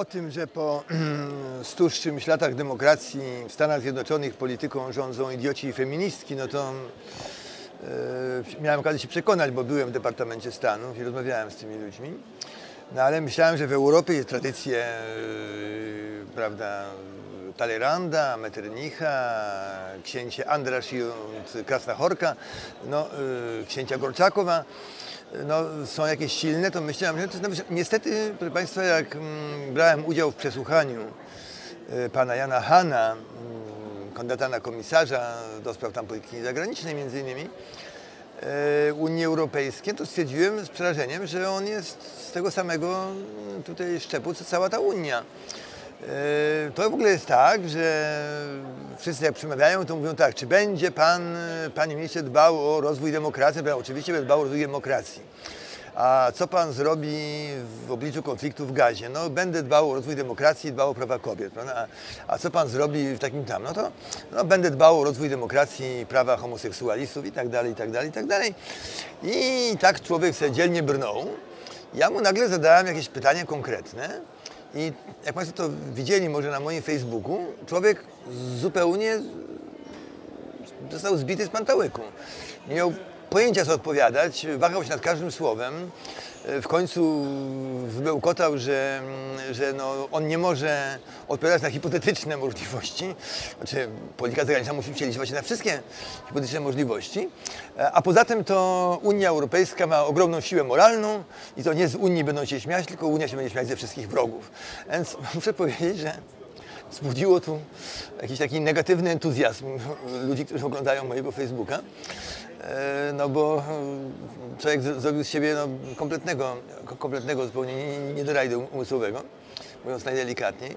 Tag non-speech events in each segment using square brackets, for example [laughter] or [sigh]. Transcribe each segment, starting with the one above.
o tym, że po [clears throat] 100 z czymś latach demokracji w Stanach Zjednoczonych polityką rządzą idioci i feministki, no to e, miałem okazję się przekonać, bo byłem w Departamencie Stanów i rozmawiałem z tymi ludźmi. No ale myślałem, że w Europie jest tradycja, e, prawda, Taleranda, Metternicha, księcia Andrasz i Krasna Horka, no, e, księcia Gorczakowa no, są jakieś silne, to myślałem, że niestety, proszę Państwa, jak mm, brałem udział w przesłuchaniu y, pana Jana Hana, y, kandydata na komisarza do spraw tam polityki zagranicznej między innymi, y, Unii Europejskiej, to stwierdziłem z przerażeniem, że on jest z tego samego tutaj szczepu, co cała ta Unia. E, to w ogóle jest tak, że wszyscy jak przemawiają, to mówią tak, czy będzie pan, panie ministrze, dbał o rozwój demokracji? Ja oczywiście będę dbał o rozwój demokracji. A co pan zrobi w obliczu konfliktu w gazie? No będę dbał o rozwój demokracji, dbał o prawa kobiet. A, a, co pan zrobi w takim tam? No to no, będę dbał o rozwój demokracji, prawa homoseksualistów i tak dalej, i tak dalej, i tak dalej. I tak człowiek sobie dzielnie brnął. Ja mu nagle zadałem jakieś pytanie konkretne i jak Państwo to widzieli może na moim Facebooku, człowiek zupełnie został zbity z pantałyku. Nie miał pojęcia co odpowiadać, wahał się nad każdym słowem. W końcu wybełkotał, że, że no, on nie może odpowiadać na hipotetyczne możliwości. Znaczy, polityka zagraniczna musi się liczyć na wszystkie hipotetyczne możliwości. A poza tym to Unia Europejska ma ogromną siłę moralną i to nie z Unii będą się śmiać, tylko Unia się będzie śmiać ze wszystkich wrogów. Więc [laughs] muszę powiedzieć, że wzbudziło tu jakiś taki negatywny entuzjazm ludzi, którzy oglądają mojego Facebooka. E, no bo e, człowiek zrobił z siebie no, kompletnego, kompletnego zupełnie niedorajdu umysłowego, mówiąc najdelikatniej.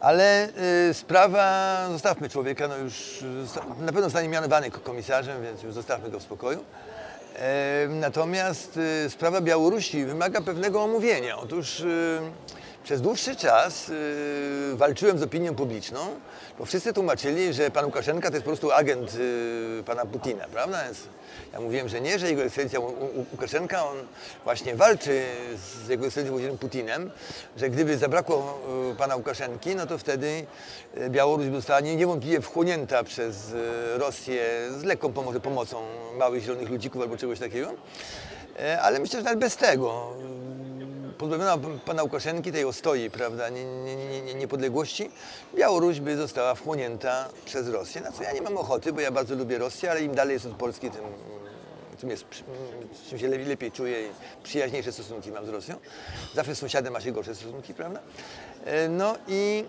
Ale y, sprawa, zostawmy człowieka, no już na pewno zostanie mianowany komisarzem, więc już zostawmy go w spokoju. Natomiast y, sprawa Białorusi wymaga pewnego omówienia. Otóż przez dłuższy czas yy, walczyłem z opinią publiczną, bo wszyscy tłumaczyli, że pan Łukaszenka to jest po prostu agent yy, pana Putina, prawda? Więc ja mówiłem, że nie, że jego ekscelencja Łukaszenka, on właśnie walczy z jego ekscelencją Władimirem Putinem, że gdyby zabrakło yy, pana Łukaszenki, no to wtedy yy, Białoruś zostanie niewątpliwie wchłonięta przez yy, Rosję z lekką pomocy, pomocą małych zielonych ludzików albo czegoś takiego. Yy, ale myślę, że nawet bez tego pozbawiono pana Łukaszenki tej ostoi, prawda, nie, nie, nie, niepodległości, Białoruś by została wchłonięta przez Rosję, na co ja nie mam ochoty, bo ja bardzo lubię Rosję, ale im dalej jest od Polski, tym, tym, jest, tym się lepiej, lepiej czuję i przyjaźniejsze stosunki mam z Rosją. Zawsze z sąsiadem ma się gorsze stosunki, prawda? E, no i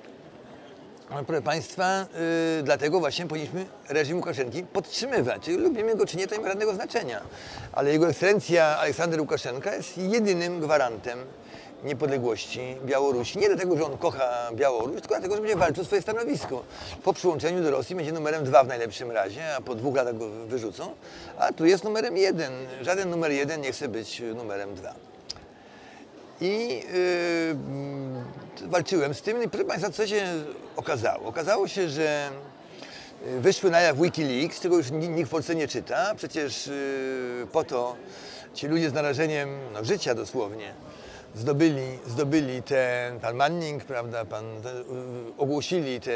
Proszę Państwa, yy, dlatego właśnie powinniśmy reżim Łukaszenki podtrzymywać. Lubimy go, czy nie, to nie ma żadnego znaczenia. Ale Jego Ekscelencja Aleksander Łukaszenka jest jedynym gwarantem niepodległości Białorusi. Nie dlatego, że on kocha Białoruś, tylko dlatego, że będzie walczył o swoje stanowisko. Po przyłączeniu do Rosji będzie numerem dwa w najlepszym razie, a po dwóch latach go wyrzucą. A tu jest numerem jeden. Żaden numer jeden nie chce być numerem dwa. I yy, walczyłem z tym. I proszę Państwa, co się okazało? Okazało się, że wyszły na jaw Wikileaks, czego już nikt w Polsce nie czyta. Przecież yy, po to ci ludzie z narażeniem no, życia dosłownie zdobyli, zdobyli ten, pan Manning, prawda, pan, ten, ogłosili te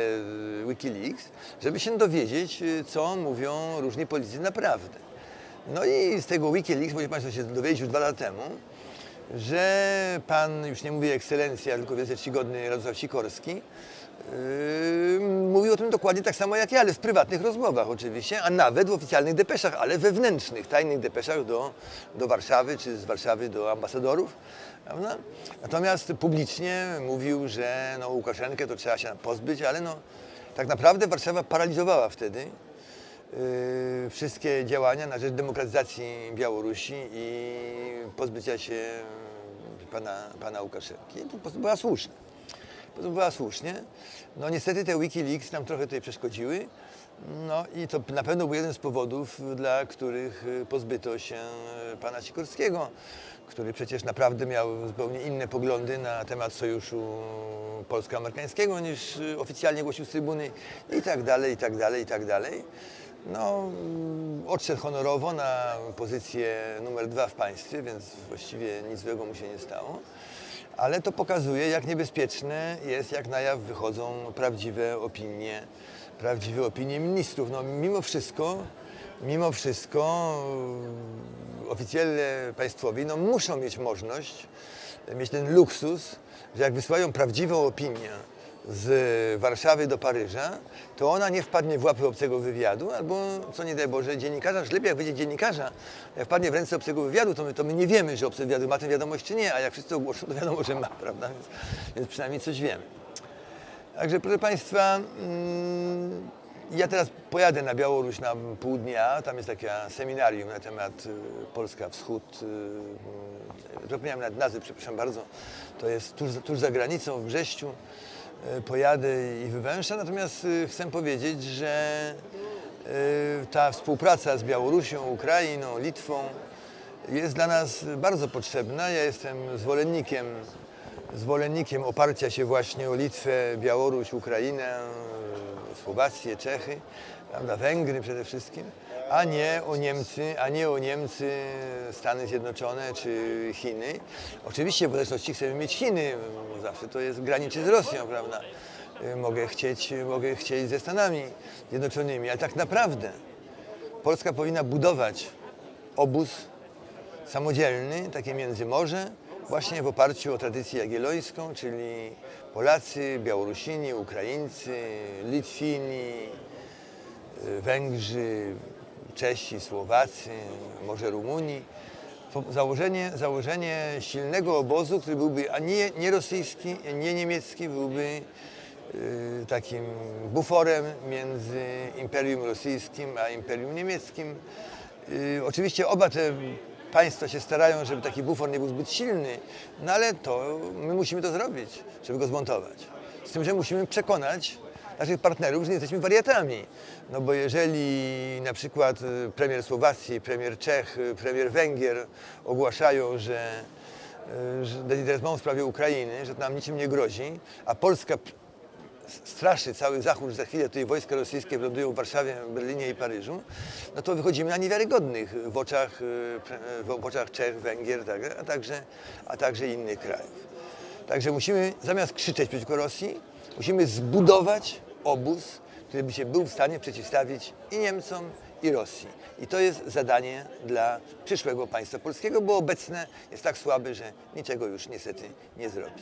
Wikileaks, żeby się dowiedzieć, co mówią różni politycy naprawdę. No i z tego Wikileaks, może Państwo się dowiedzieć już dwa lata temu, że pan, już nie mówię ekscelencja, tylko wielce czcigodny Radosław Sikorski, yy, mówił o tym dokładnie tak samo jak ja, ale w prywatnych rozmowach oczywiście, a nawet w oficjalnych depeszach, ale wewnętrznych, tajnych depeszach do, do Warszawy, czy z Warszawy do ambasadorów. Prawda? Natomiast publicznie mówił, że no, Łukaszenkę to trzeba się pozbyć, ale no, tak naprawdę Warszawa paraliżowała wtedy yy, wszystkie działania na rzecz demokratyzacji Białorusi i pozbycia się pana, pana Łukaszenki. Po prostu była słuszna. Po prostu była słusznie. No niestety te Wikileaks nam trochę tutaj przeszkodziły. No i to na pewno był jeden z powodów, dla których pozbyto się pana Sikorskiego, który przecież naprawdę miał zupełnie inne poglądy na temat sojuszu polsko-amerykańskiego niż oficjalnie głosił z trybuny i tak dalej, i tak dalej, i tak dalej. No, odszedł honorowo na pozycję numer dwa w państwie, więc właściwie nic złego mu się nie stało. ale to pokazuje, jak niebezpieczne jest, jak na jaw wychodzą prawdziwe opinie, prawdziwe opinie ministrów. No, mimo wszystko, mimo wszystko yy, oficjele państwowi no, muszą mieć możliwość, mieć ten luksus, że jak wysyłają prawdziwą opinię z Warszawy do Paryża, to ona nie wpadnie w łapy obcego wywiadu, albo co nie daj Boże, dziennikarza, że lepiej jak wyjdzie dziennikarza, jak wpadnie w ręce obcego wywiadu, to my, to my nie wiemy, że obcy wywiadu ma tę wiadomość czy nie, a jak wszyscy ogłoszą, to wiadomo, że ma, prawda? Więc, więc przynajmniej coś wiemy. Także proszę Państwa, mm, ja teraz pojadę na Białoruś na pół dnia. Tam jest takie seminarium na temat y, Polska Wschód. y, y, Zapomniałem nawet nazwy, przepraszam bardzo. To jest tuż, tuż za granicą, w Brześciu. Y, Pojadę i wywęszę. Natomiast y, chcę powiedzieć, że y, ta współpraca z Białorusią, Ukrainą, Litwą jest dla nas bardzo potrzebna. Ja jestem zwolennikiem zwolennikiem oparcia się właśnie o Litwę, Białoruś, Ukrainę, Słowację, Czechy, prawda, Węgry przede wszystkim, a nie o Niemcy, a nie o Niemcy, Stany Zjednoczone czy Chiny. Oczywiście w zależności chcemy mieć Chiny, bo zawsze to jest graniczy z Rosją, prawda. Mogę chcieć, mogę chcieć ze Stanami Zjednoczonymi, ale tak naprawdę Polska powinna budować obóz samodzielny, takie międzymorze, właśnie w oparciu o tradycję jagiellońską, czyli Polacy, Białorusini, Ukraińcy, Litwini, y, Węgrzy, Czesi, Słowacy, może Rumuni. Założenie, założenie silnego obozu, który byłby a nie, nie rosyjski, nie niemiecki, byłby y, takim buforem między Imperium Rosyjskim a Imperium Niemieckim. Y, Oczywiście oba te państwa się starają, żeby taki bufor nie był zbyt silny, no ale to my musimy to zrobić, żeby go zmontować. Z tym, że musimy przekonać naszych partnerów, że nie jesteśmy wariatami. No bo jeżeli na przykład y, premier Słowacji, premier Czech, y, premier Węgier ogłaszają, że y, dezinteresową w sprawie Ukrainy, że nam niczym nie grozi, a Polska straszy cały Zachód, że za chwilę tutaj wojska rosyjskie wylądują w Warszawie, Berlinie i Paryżu, no to wychodzimy na niewiarygodnych w oczach, w oczach Czech, Węgier, tak, a, także, a także innych krajów. Także musimy zamiast krzyczeć przeciwko Rosji, musimy zbudować obóz, który by się był w stanie przeciwstawić i Niemcom, i Rosji. I to jest zadanie dla przyszłego państwa polskiego, bo obecne jest tak słabe, że niczego już niestety nie zrobi.